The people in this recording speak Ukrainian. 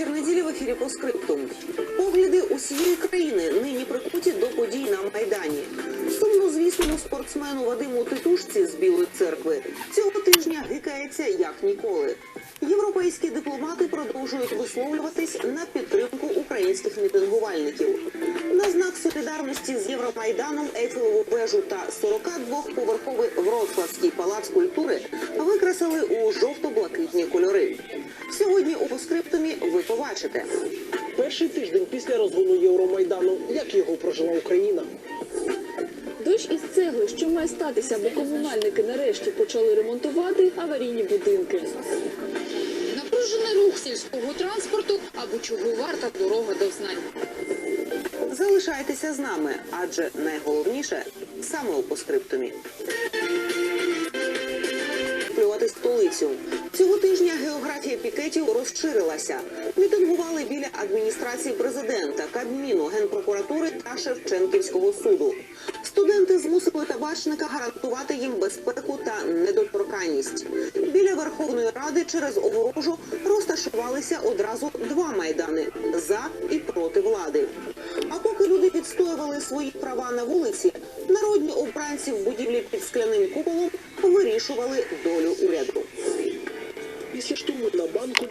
ефірі по скриптум. Погляди усієї країни нині прикуті до подій на майдані. Сумнозвісному спортсмену Вадиму Титушці з Білої церкви цього тижня гикається як ніколи. Європейські дипломати продовжують висловлюватись на підтримку українських мітингувальників. На знак солідарності з Євромайданом Ейфелеву вежу та 42-поверховий Вроцлавський палац культури викрасили у жовто-блакитні кольори. Сьогодні у поскриптумі ви побачите. Перший тиждень після розгону Євромайдану. Як його прожила Україна? Дощ із цегли, що має статися, бо комунальники нарешті почали ремонтувати аварійні будинки. Напружений рух сільського транспорту або чого варта дорога до знань. Залишайтеся з нами, адже найголовніше саме у поскриптумі. Плювати столицю. Цього тижня географія пікетів розширилася. Мітингували біля адміністрації президента, Кабміну, Генпрокуратури та Шевченківського суду. Студенти змусили табачника гарантувати їм безпеку та недоторканність. Біля Верховної Ради через огорожу розташувалися одразу два майдани за і проти влади. А поки люди відстоювали свої права на вулиці, народні обранці в будівлі під скляним куполом вирішували долю уряду. Після штурму на банку